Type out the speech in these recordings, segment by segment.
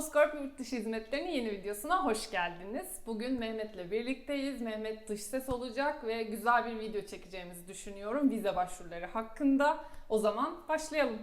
Boscorp Yurt Dışı Hizmetleri'nin yeni videosuna hoş geldiniz. Bugün Mehmet'le birlikteyiz. Mehmet dış ses olacak ve güzel bir video çekeceğimizi düşünüyorum vize başvuruları hakkında. O zaman başlayalım.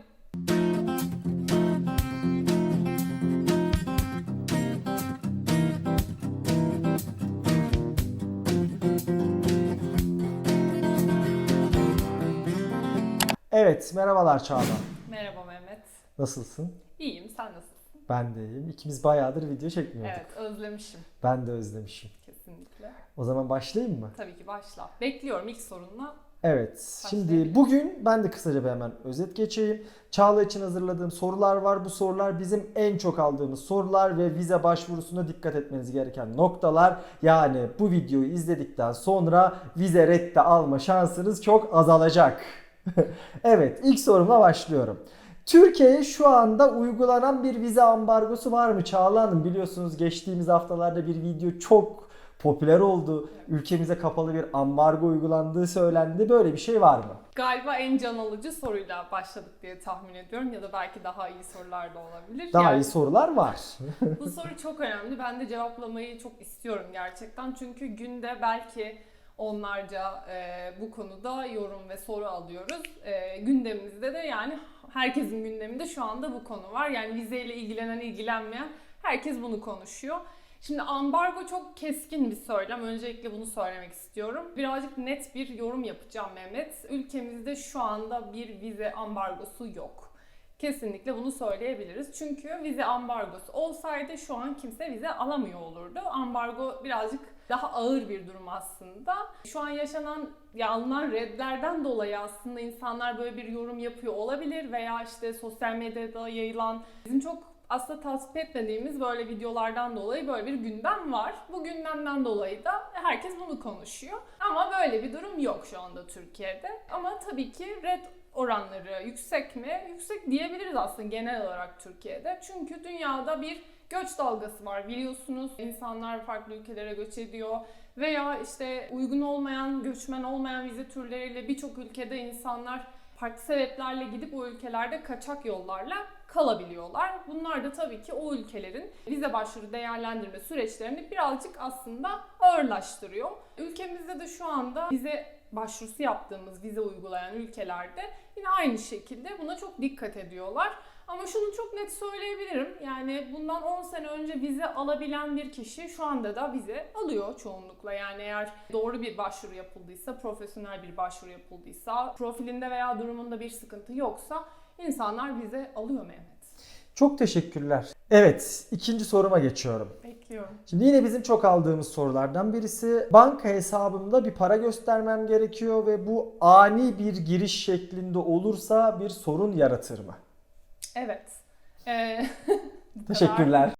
Evet, merhabalar Çağla. Merhaba Mehmet. Nasılsın? İyiyim, sen nasılsın? Ben de iyiyim. İkimiz bayağıdır video çekmiyorduk. Evet, özlemişim Ben de özlemişim. kesinlikle. O zaman başlayayım mı? Tabii ki başla. Bekliyorum ilk sorunla. Evet. Şimdi bugün ben de kısaca bir hemen özet geçeyim. Çağla için hazırladığım sorular var. Bu sorular bizim en çok aldığımız sorular ve vize başvurusunda dikkat etmeniz gereken noktalar. Yani bu videoyu izledikten sonra vize reddi alma şansınız çok azalacak. evet, ilk sorumla başlıyorum. Türkiye'ye şu anda uygulanan bir vize ambargosu var mı Çağla Hanım? Biliyorsunuz geçtiğimiz haftalarda bir video çok popüler oldu. Ülkemize kapalı bir ambargo uygulandığı söylendi. Böyle bir şey var mı? Galiba en can alıcı soruyla başladık diye tahmin ediyorum ya da belki daha iyi sorular da olabilir. Daha Yani iyi sorular var. Bu soru çok önemli. Ben de cevaplamayı çok istiyorum gerçekten. Çünkü günde belki onlarca e, bu konuda yorum ve soru alıyoruz. E, gündemimizde de yani herkesin gündeminde şu anda bu konu var. Yani vizeyle ilgilenen, ilgilenmeyen herkes bunu konuşuyor. Şimdi ambargo çok keskin bir söylem. Öncelikle bunu söylemek istiyorum. Birazcık net bir yorum yapacağım Mehmet. Ülkemizde şu anda bir vize ambargosu yok. Kesinlikle bunu söyleyebiliriz. Çünkü vize ambargosu olsaydı şu an kimse vize alamıyor olurdu. Ambargo birazcık daha ağır bir durum aslında. Şu an yaşanan ya alınan redlerden dolayı aslında insanlar böyle bir yorum yapıyor olabilir veya işte sosyal medyada yayılan bizim çok aslında tasvip etmediğimiz böyle videolardan dolayı böyle bir gündem var. Bu gündemden dolayı da herkes bunu konuşuyor. Ama böyle bir durum yok şu anda Türkiye'de. Ama tabii ki red oranları yüksek mi? Yüksek diyebiliriz aslında genel olarak Türkiye'de. Çünkü dünyada bir göç dalgası var biliyorsunuz. İnsanlar farklı ülkelere göç ediyor veya işte uygun olmayan, göçmen olmayan vize türleriyle birçok ülkede insanlar farklı sebeplerle gidip o ülkelerde kaçak yollarla kalabiliyorlar. Bunlar da tabii ki o ülkelerin vize başvuru değerlendirme süreçlerini birazcık aslında ağırlaştırıyor. Ülkemizde de şu anda vize başvurusu yaptığımız vize uygulayan ülkelerde yine aynı şekilde buna çok dikkat ediyorlar. Ama şunu çok net söyleyebilirim. Yani bundan 10 sene önce vize alabilen bir kişi şu anda da vize alıyor çoğunlukla. Yani eğer doğru bir başvuru yapıldıysa, profesyonel bir başvuru yapıldıysa, profilinde veya durumunda bir sıkıntı yoksa insanlar vize alıyor Mehmet. Çok teşekkürler. Evet, ikinci soruma geçiyorum. Bekliyorum. Şimdi yine bizim çok aldığımız sorulardan birisi banka hesabımda bir para göstermem gerekiyor ve bu ani bir giriş şeklinde olursa bir sorun yaratır mı? Evet. Ee. Teşekkürler.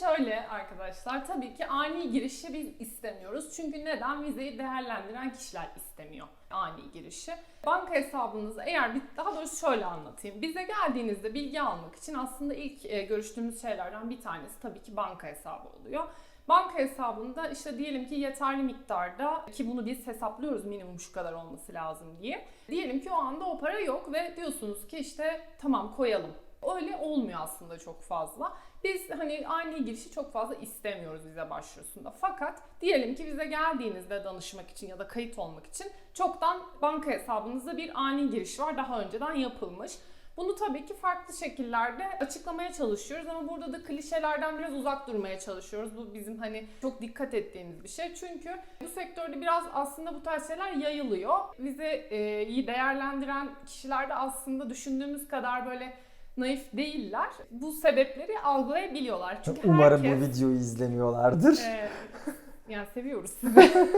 Şöyle arkadaşlar tabii ki ani girişi biz istemiyoruz. Çünkü neden? Vizeyi değerlendiren kişiler istemiyor ani girişi. Banka hesabınızı eğer bir daha doğrusu şöyle anlatayım. Bize geldiğinizde bilgi almak için aslında ilk e, görüştüğümüz şeylerden bir tanesi tabii ki banka hesabı oluyor. Banka hesabında işte diyelim ki yeterli miktarda ki bunu biz hesaplıyoruz minimum şu kadar olması lazım diye. Diyelim ki o anda o para yok ve diyorsunuz ki işte tamam koyalım. Öyle olmuyor aslında çok fazla. Biz hani ani girişi çok fazla istemiyoruz vize başvurusunda. Fakat diyelim ki bize geldiğinizde danışmak için ya da kayıt olmak için çoktan banka hesabınızda bir ani giriş var. Daha önceden yapılmış. Bunu tabii ki farklı şekillerde açıklamaya çalışıyoruz ama burada da klişelerden biraz uzak durmaya çalışıyoruz. Bu bizim hani çok dikkat ettiğimiz bir şey. Çünkü bu sektörde biraz aslında bu tarz şeyler yayılıyor. Vizeyi değerlendiren kişiler de aslında düşündüğümüz kadar böyle naif değiller. Bu sebepleri algılayabiliyorlar. Çünkü Umarım herkes... bu videoyu izlemiyorlardır. Ee, yani seviyoruz sizi.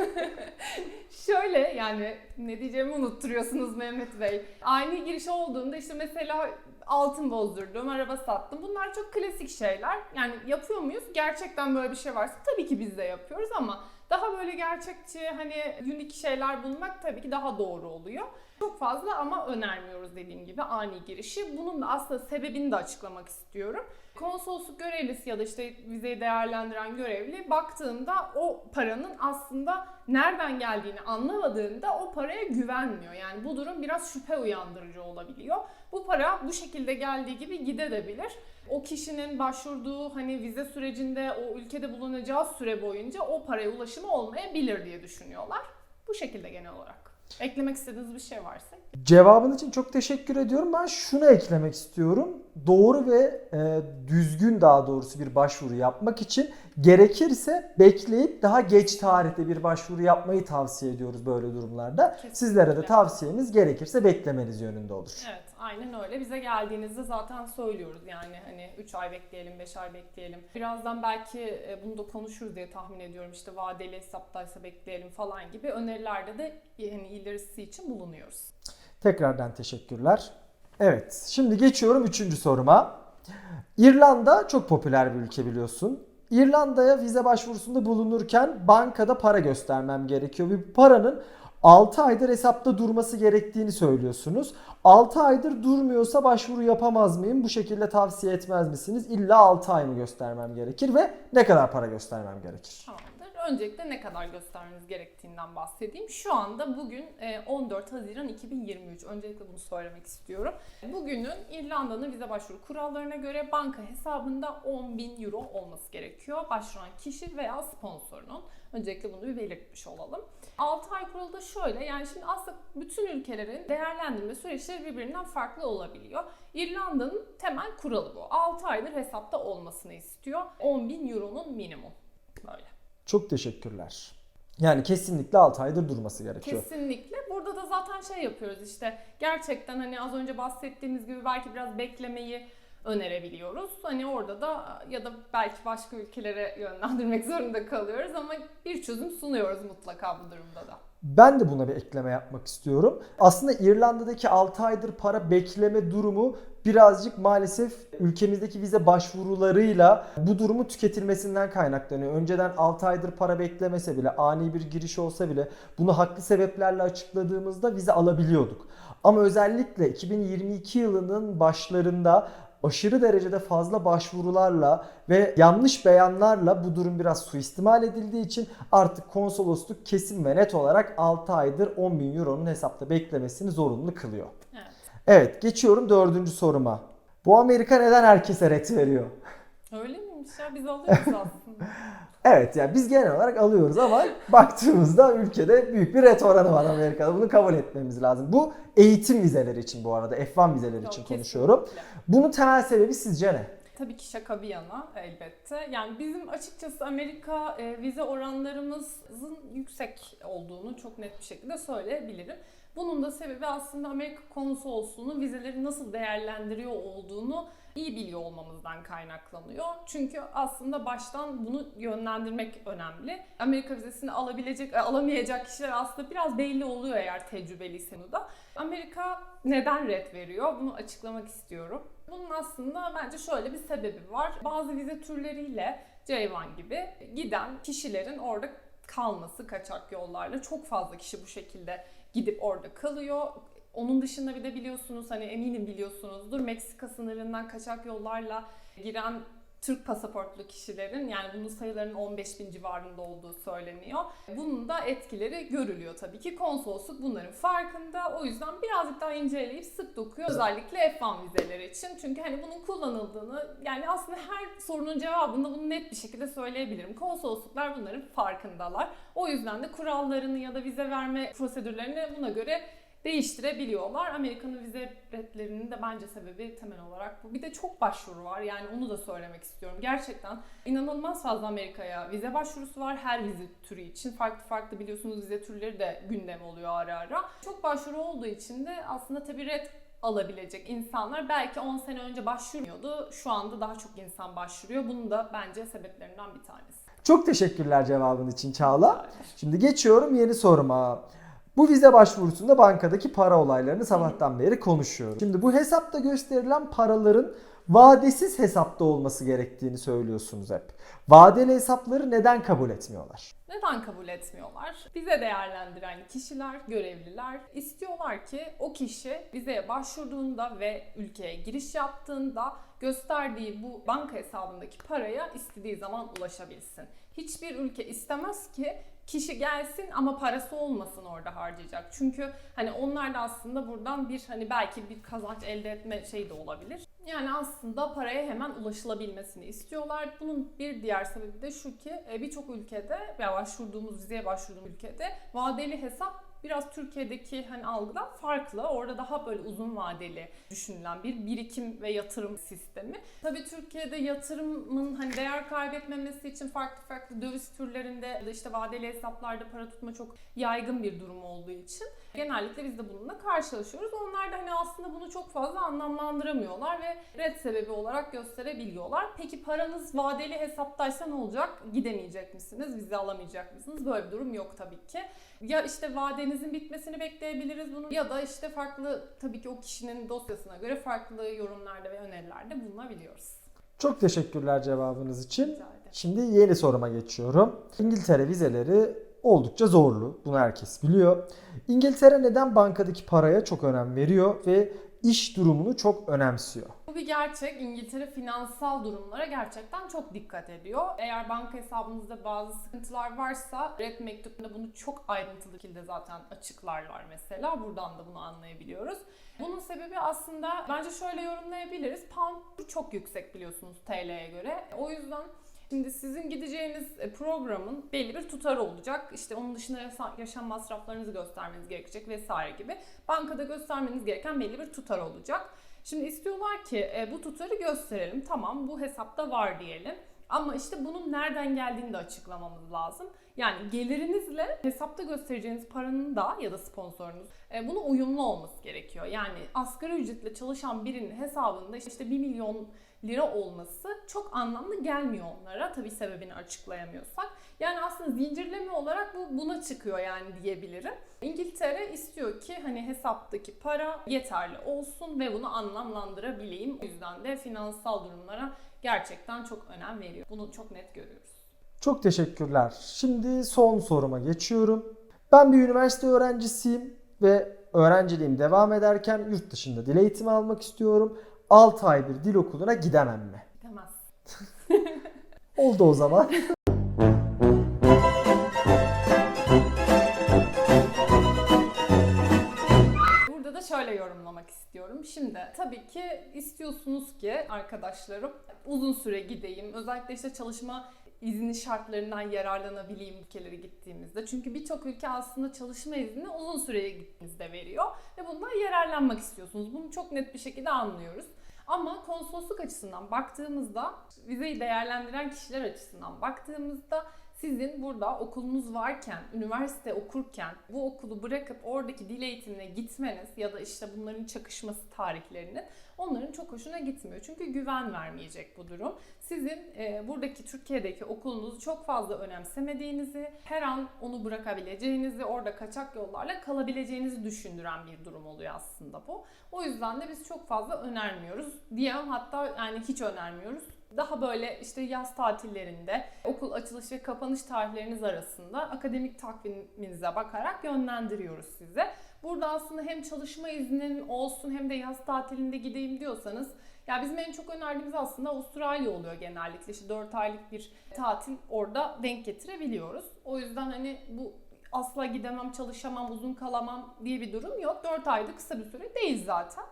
Şöyle yani ne diyeceğimi unutturuyorsunuz Mehmet Bey. Ani giriş olduğunda işte mesela altın bozdurdum, araba sattım. Bunlar çok klasik şeyler. Yani yapıyor muyuz? Gerçekten böyle bir şey varsa tabii ki biz de yapıyoruz ama daha böyle gerçekçi hani unik şeyler bulmak tabii ki daha doğru oluyor. Çok fazla ama önermiyoruz dediğim gibi ani girişi. Bunun da aslında sebebini de açıklamak istiyorum. Konsolosluk görevlisi ya da işte vizeyi değerlendiren görevli baktığında o paranın aslında nereden geldiğini anlamadığında o paraya güvenmiyor. Yani bu durum biraz şüphe uyandırıcı olabiliyor. Bu para bu şekilde geldiği gibi gidebilir. O kişinin başvurduğu hani vize sürecinde o ülkede bulunacağı süre boyunca o paraya ulaşımı olmayabilir diye düşünüyorlar. Bu şekilde genel olarak. Eklemek istediğiniz bir şey varsa. Cevabın için çok teşekkür ediyorum. Ben şunu eklemek istiyorum. Doğru ve e, düzgün daha doğrusu bir başvuru yapmak için gerekirse bekleyip daha geç tarihte bir başvuru yapmayı tavsiye ediyoruz böyle durumlarda. Kesinlikle. Sizlere de tavsiyemiz gerekirse beklemeniz yönünde olur. Evet, aynen öyle. Bize geldiğinizde zaten söylüyoruz yani hani 3 ay bekleyelim, 5 ay bekleyelim. Birazdan belki e, bunu da konuşuruz diye tahmin ediyorum. İşte vadeli hesaptaysa bekleyelim falan gibi önerilerde de yani ilerisi için bulunuyoruz. Tekrardan teşekkürler. Evet, şimdi geçiyorum üçüncü soruma. İrlanda çok popüler bir ülke biliyorsun. İrlanda'ya vize başvurusunda bulunurken bankada para göstermem gerekiyor. Bu paranın 6 aydır hesapta durması gerektiğini söylüyorsunuz. 6 aydır durmuyorsa başvuru yapamaz mıyım? Bu şekilde tavsiye etmez misiniz? İlla 6 ay mı göstermem gerekir ve ne kadar para göstermem gerekir? Tamamdır. Öncelikle ne kadar göstermeniz gerektiğinden bahsedeyim. Şu anda bugün e, 14 Haziran 2023. Öncelikle bunu söylemek istiyorum. Bugünün İrlanda'nın vize başvuru kurallarına göre banka hesabında 10.000 euro olması gerekiyor. Başvuran kişi veya sponsorunun. Öncelikle bunu bir belirtmiş olalım. 6 ay kuralı da şöyle yani şimdi aslında bütün ülkelerin değerlendirme süreçleri birbirinden farklı olabiliyor. İrlanda'nın temel kuralı bu. 6 aydır hesapta olmasını istiyor. 10.000 euronun minimum. Böyle. Çok teşekkürler. Yani kesinlikle 6 aydır durması gerekiyor. Kesinlikle. Burada da zaten şey yapıyoruz işte gerçekten hani az önce bahsettiğimiz gibi belki biraz beklemeyi önerebiliyoruz. Hani orada da ya da belki başka ülkelere yönlendirmek zorunda kalıyoruz ama bir çözüm sunuyoruz mutlaka bu durumda da. Ben de buna bir ekleme yapmak istiyorum. Aslında İrlanda'daki 6 aydır para bekleme durumu birazcık maalesef ülkemizdeki vize başvurularıyla bu durumu tüketilmesinden kaynaklanıyor. Önceden 6 aydır para beklemese bile, ani bir giriş olsa bile bunu haklı sebeplerle açıkladığımızda vize alabiliyorduk. Ama özellikle 2022 yılının başlarında aşırı derecede fazla başvurularla ve yanlış beyanlarla bu durum biraz suistimal edildiği için artık konsolosluk kesin ve net olarak 6 aydır 10 bin euronun hesapta beklemesini zorunlu kılıyor. Evet. Geçiyorum dördüncü soruma. Bu Amerika neden herkese ret veriyor? Öyle miymiş ya? Biz alıyoruz aslında. Evet yani biz genel olarak alıyoruz ama baktığımızda ülkede büyük bir ret oranı var Amerika'da. Bunu kabul etmemiz lazım. Bu eğitim vizeleri için bu arada F1 vizeleri için Yok, konuşuyorum. kesinlikle. Bunun temel sebebi sizce ne? Tabii ki şaka bir yana elbette. Yani bizim açıkçası Amerika e, vize oranlarımızın yüksek olduğunu çok net bir şekilde söyleyebilirim. Bunun da sebebi aslında Amerika konsolosluğunun vizeleri nasıl değerlendiriyor olduğunu iyi biliyor olmamızdan kaynaklanıyor. Çünkü aslında baştan bunu yönlendirmek önemli. Amerika vizesini alabilecek, e, alamayacak kişiler aslında biraz belli oluyor eğer tecrübeliyse da. Amerika neden red veriyor? Bunu açıklamak istiyorum. Bunun aslında bence şöyle bir sebebi var. Bazı vize türleriyle Ceyvan gibi giden kişilerin orada kalması kaçak yollarla çok fazla kişi bu şekilde gidip orada kalıyor. Onun dışında bir de biliyorsunuz hani eminim biliyorsunuzdur Meksika sınırından kaçak yollarla giren Türk pasaportlu kişilerin yani bunun sayılarının 15 bin civarında olduğu söyleniyor. Bunun da etkileri görülüyor tabii ki. Konsolosluk bunların farkında. O yüzden birazcık daha inceleyip sık dokuyor. Özellikle F1 vizeleri için. Çünkü hani bunun kullanıldığını yani aslında her sorunun cevabında bunu net bir şekilde söyleyebilirim. Konsolosluklar bunların farkındalar. O yüzden de kurallarını ya da vize verme prosedürlerini buna göre değiştirebiliyorlar. Amerika'nın vize redlerinin de bence sebebi temel olarak bu. Bir de çok başvuru var yani onu da söylemek istiyorum. Gerçekten inanılmaz fazla Amerika'ya vize başvurusu var her vize türü için. Farklı farklı biliyorsunuz vize türleri de gündem oluyor ara ara. Çok başvuru olduğu için de aslında tabii red alabilecek insanlar belki 10 sene önce başvurmuyordu. Şu anda daha çok insan başvuruyor. Bunun da bence sebeplerinden bir tanesi. Çok teşekkürler cevabın için Çağla. Şimdi geçiyorum yeni soruma. Bu vize başvurusunda bankadaki para olaylarını sabahtan beri konuşuyoruz. Şimdi bu hesapta gösterilen paraların vadesiz hesapta olması gerektiğini söylüyorsunuz hep. Vadeli hesapları neden kabul etmiyorlar? Neden kabul etmiyorlar? Bize değerlendiren kişiler, görevliler istiyorlar ki o kişi vizeye başvurduğunda ve ülkeye giriş yaptığında gösterdiği bu banka hesabındaki paraya istediği zaman ulaşabilsin. Hiçbir ülke istemez ki kişi gelsin ama parası olmasın orada harcayacak. Çünkü hani onlar da aslında buradan bir hani belki bir kazanç elde etme şey de olabilir. Yani aslında paraya hemen ulaşılabilmesini istiyorlar. Bunun bir diğer sebebi de şu ki e, birçok ülkede veya başvurduğumuz vizeye başvurduğumuz ülkede vadeli hesap biraz Türkiye'deki hani algıdan farklı. Orada daha böyle uzun vadeli düşünülen bir birikim ve yatırım sistemi. Tabii Türkiye'de yatırımın hani değer kaybetmemesi için farklı farklı döviz türlerinde ya da işte vadeli hesaplarda para tutma çok yaygın bir durum olduğu için genellikle biz de bununla karşılaşıyoruz. Onlar da hani aslında bunu çok fazla anlamlandıramıyorlar ve red sebebi olarak gösterebiliyorlar. Peki paranız vadeli hesaptaysa ne olacak? Gidemeyecek misiniz? Vize alamayacak mısınız? Böyle bir durum yok tabii ki. Ya işte vadenizin bitmesini bekleyebiliriz bunu ya da işte farklı tabii ki o kişinin dosyasına göre farklı yorumlarda ve önerilerde bulunabiliyoruz. Çok teşekkürler cevabınız için. Şimdi yeni soruma geçiyorum. İngiltere vizeleri oldukça zorlu. Bunu herkes biliyor. İngiltere neden bankadaki paraya çok önem veriyor ve iş durumunu çok önemsiyor? Bu bir gerçek. İngiltere finansal durumlara gerçekten çok dikkat ediyor. Eğer banka hesabınızda bazı sıkıntılar varsa red mektubunda bunu çok ayrıntılı şekilde zaten açıklarlar mesela. Buradan da bunu anlayabiliyoruz. Bunun sebebi aslında bence şöyle yorumlayabiliriz. Pound çok yüksek biliyorsunuz TL'ye göre. O yüzden Şimdi sizin gideceğiniz e, programın belli bir tutarı olacak. İşte onun dışında yaşam masraflarınızı göstermeniz gerekecek vesaire gibi. Bankada göstermeniz gereken belli bir tutar olacak. Şimdi istiyorlar ki e, bu tutarı gösterelim. Tamam bu hesapta var diyelim. Ama işte bunun nereden geldiğini de açıklamamız lazım. Yani gelirinizle hesapta göstereceğiniz paranın da ya da sponsorunuz e, bunu uyumlu olması gerekiyor. Yani asgari ücretle çalışan birinin hesabında işte 1 milyon lira olması çok anlamlı gelmiyor onlara. Tabii sebebini açıklayamıyorsak. Yani aslında zincirleme olarak bu buna çıkıyor yani diyebilirim. İngiltere istiyor ki hani hesaptaki para yeterli olsun ve bunu anlamlandırabileyim. O yüzden de finansal durumlara gerçekten çok önem veriyor. Bunu çok net görüyoruz. Çok teşekkürler. Şimdi son soruma geçiyorum. Ben bir üniversite öğrencisiyim ve öğrenciliğim devam ederken yurt dışında dil eğitimi almak istiyorum. 6 ay bir dil okuluna gidemem mi? Demez. Oldu o zaman. Burada da şöyle yorumlamak istiyorum. Şimdi tabii ki istiyorsunuz ki arkadaşlarım uzun süre gideyim. Özellikle işte çalışma izni şartlarından yararlanabileyim ülkelere gittiğimizde. Çünkü birçok ülke aslında çalışma izni uzun süreye gittiğinizde veriyor ve bundan yararlanmak istiyorsunuz. Bunu çok net bir şekilde anlıyoruz. Ama konsolosluk açısından baktığımızda, vizeyi değerlendiren kişiler açısından baktığımızda sizin burada okulunuz varken, üniversite okurken bu okulu bırakıp oradaki dil eğitimine gitmeniz ya da işte bunların çakışması tarihlerinin onların çok hoşuna gitmiyor. Çünkü güven vermeyecek bu durum. Sizin e, buradaki Türkiye'deki okulunuzu çok fazla önemsemediğinizi, her an onu bırakabileceğinizi, orada kaçak yollarla kalabileceğinizi düşündüren bir durum oluyor aslında bu. O yüzden de biz çok fazla önermiyoruz. Diyemem hatta yani hiç önermiyoruz. Daha böyle işte yaz tatillerinde okul açılış ve kapanış tarihleriniz arasında akademik takviminize bakarak yönlendiriyoruz size. Burada aslında hem çalışma iznin olsun hem de yaz tatilinde gideyim diyorsanız ya bizim en çok önerdiğimiz aslında Avustralya oluyor genellikle. İşte 4 aylık bir tatil orada denk getirebiliyoruz. O yüzden hani bu asla gidemem, çalışamam, uzun kalamam diye bir durum yok. 4 ayda kısa bir süre değil zaten.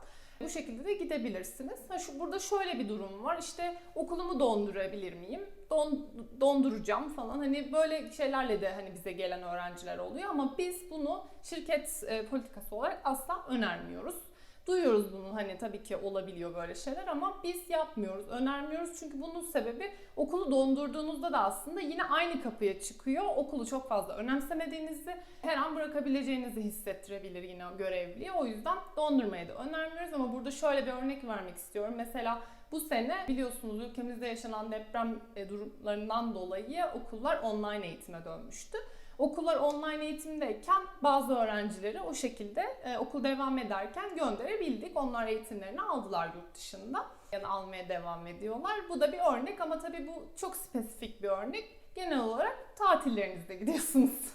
Bu şekilde de gidebilirsiniz. Ha şu burada şöyle bir durum var. İşte okulumu dondurabilir miyim? Don, donduracağım falan. Hani böyle şeylerle de hani bize gelen öğrenciler oluyor ama biz bunu şirket e, politikası olarak asla önermiyoruz. Duyuyoruz bunu hani tabii ki olabiliyor böyle şeyler ama biz yapmıyoruz, önermiyoruz. Çünkü bunun sebebi okulu dondurduğunuzda da aslında yine aynı kapıya çıkıyor. Okulu çok fazla önemsemediğinizi, her an bırakabileceğinizi hissettirebilir yine görevliye. O yüzden dondurmayı da önermiyoruz ama burada şöyle bir örnek vermek istiyorum. Mesela bu sene biliyorsunuz ülkemizde yaşanan deprem e, durumlarından dolayı okullar online eğitime dönmüştü. Okullar online eğitimdeyken bazı öğrencileri o şekilde e, okul devam ederken gönderebildik. Onlar eğitimlerini aldılar yurt dışında. Yani almaya devam ediyorlar. Bu da bir örnek ama tabii bu çok spesifik bir örnek. Genel olarak tatillerinizde gidiyorsunuz.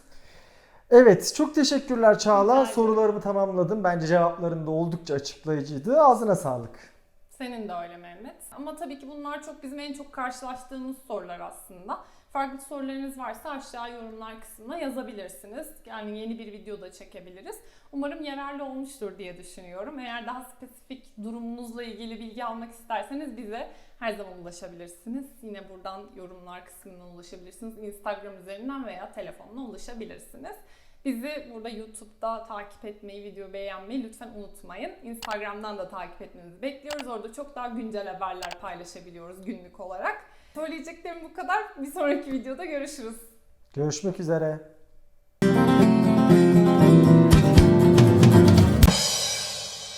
Evet çok teşekkürler Çağla. Ederim. Sorularımı tamamladım. Bence cevapların da oldukça açıklayıcıydı. Ağzına sağlık. Senin de öyle Mehmet. Ama tabii ki bunlar çok bizim en çok karşılaştığımız sorular aslında. Farklı sorularınız varsa aşağı yorumlar kısmına yazabilirsiniz. Yani yeni bir video da çekebiliriz. Umarım yararlı olmuştur diye düşünüyorum. Eğer daha spesifik durumunuzla ilgili bilgi almak isterseniz bize her zaman ulaşabilirsiniz. Yine buradan yorumlar kısmına ulaşabilirsiniz. Instagram üzerinden veya telefonla ulaşabilirsiniz. Bizi burada YouTube'da takip etmeyi, video beğenmeyi lütfen unutmayın. Instagram'dan da takip etmenizi bekliyoruz. Orada çok daha güncel haberler paylaşabiliyoruz günlük olarak. Söyleyeceklerim bu kadar. Bir sonraki videoda görüşürüz. Görüşmek üzere.